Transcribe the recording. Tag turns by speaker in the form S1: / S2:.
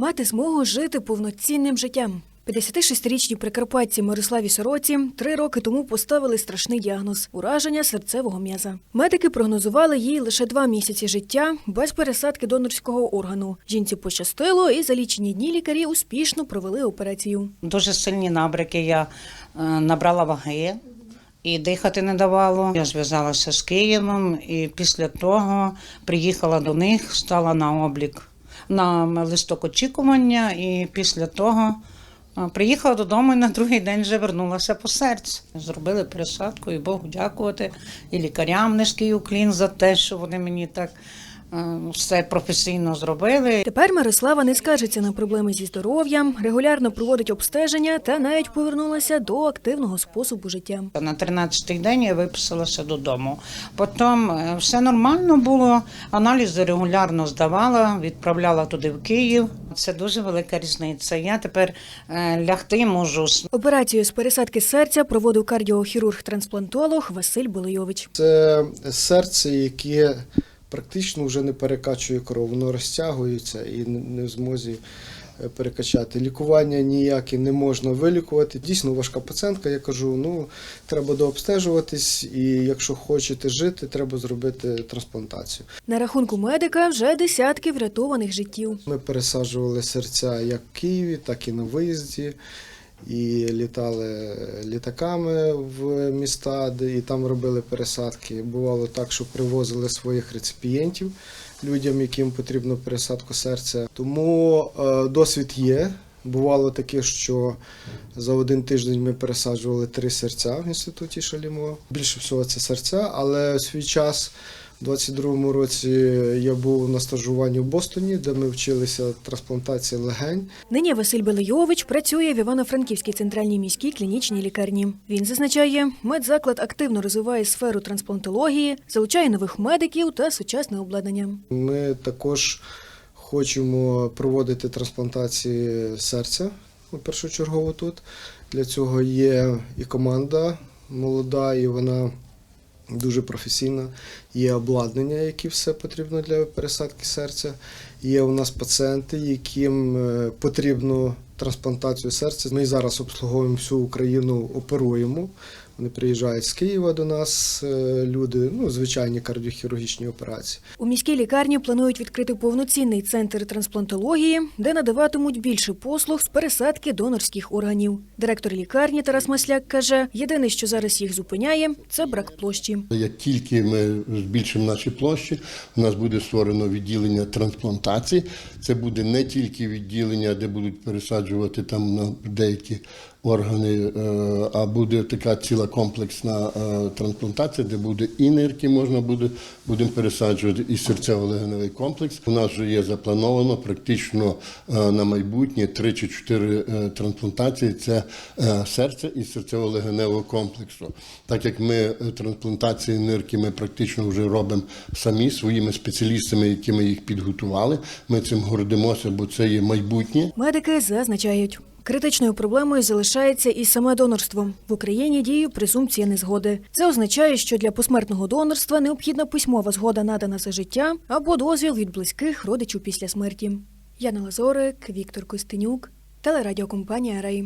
S1: Мати змогу жити повноцінним життям. 56-річній прикарпатці Мирославі Сороці три роки тому поставили страшний діагноз ураження серцевого м'яза. Медики прогнозували їй лише два місяці життя без пересадки донорського органу. Жінці пощастило, і за лічені дні лікарі успішно провели операцію.
S2: Дуже сильні набряки. Я е, набрала ваги і дихати не давало. Я зв'язалася з Києвом і після того приїхала до них, стала на облік на листок очікування, і після того. е, Приїхала додому і на другий день вже вернулася по серцю. Зробили пересадку і Богу дякувати, і лікарям низький уклін за те, що вони мені так все професійно зробили.
S1: Тепер Мирослава не скаржиться на проблеми зі здоров'ям, регулярно проводить обстеження та навіть повернулася до активного способу життя.
S2: На 13-й день я виписалася додому. Потім е, все нормально було, аналізи регулярно здавала, відправляла туди в Київ. Це дуже велика різниця. Я тепер е, лягти можу.
S1: Операцію з пересадки серця проводив кардіохірург-трансплантолог Василь Болойович.
S3: Це серце, яке практично вже не перекачує кров, воно розтягується і не- в змозі е, перекачати. Лікування ніяке не можна вилікувати. Дійсно важка пацієнтка. Я кажу, ну треба дообстежуватись, і якщо хочете жити, треба зробити трансплантацію.
S1: На рахунку медика вже десятки врятованих життів.
S3: Ми пересаджували серця як в Києві, так і на виїзді. І літали літаками в міста, де і там робили пересадки. Бувало так, що привозили своїх реципієнтів людям, яким потрібно пересадку серця. Тому е, досвід є. Бувало таке, що за один тиждень ми пересаджували три серця в інституті Шалімо. Більше всього це серця, але у свій час у 22-му році я був на стажуванні в Бостоні, де ми вчилися трансплантації легень.
S1: Нині Василь Белойович працює в Івано-Франківській центральній міській клінічній лікарні. Він зазначає, медзаклад активно розвиває сферу трансплантології, залучає нових медиків та сучасне обладнання.
S3: Ми також хочемо проводити трансплантації серця першочергово тут. Для цього є і команда молода, і вона дуже професійна. Є обладнання, яке все потрібно для пересадки серця. Є у нас пацієнти, яким е, потрібно трансплантацію серця. Ми зараз обслуговуємо всю Україну, оперуємо. Вони приїжджають з Києва до нас, е, люди, ну, звичайні кардіохірургічні операції.
S1: У міській лікарні планують відкрити повноцінний центр трансплантології, де надаватимуть більше послуг з пересадки донорських органів. Директор лікарні Тарас Масляк каже: єдине, що зараз їх зупиняє, це брак площі.
S4: Як тільки ми збільшимо наші площі, у нас буде створено відділення трансплантації. Це буде не тільки відділення, де будуть пересаджувати там на деякі органи, е, а буде така ціла комплексна е, трансплантація, де буде і нирки можна буде будемо пересаджувати, і серцево-легеневий комплекс. У нас вже є заплановано практично е, на майбутнє три чи чотири е, трансплантації. Це серце і серцево-легеневого комплексу. Так як ми трансплантації нирки ми практично вже робимо самі своїми спеціалістами, які ми їх підготували. Ми цим гордимося, бо це є майбутнє.
S1: Медики зазначають. Критичною проблемою залишається і саме донорство. В Україні діє презумпція незгоди. Це означає, що для посмертного донорства необхідна письмова згода надана за життя або дозвіл від близьких родичів після смерті. Яна Лазорик, Віктор Костенюк, телерадіокомпанія Рей.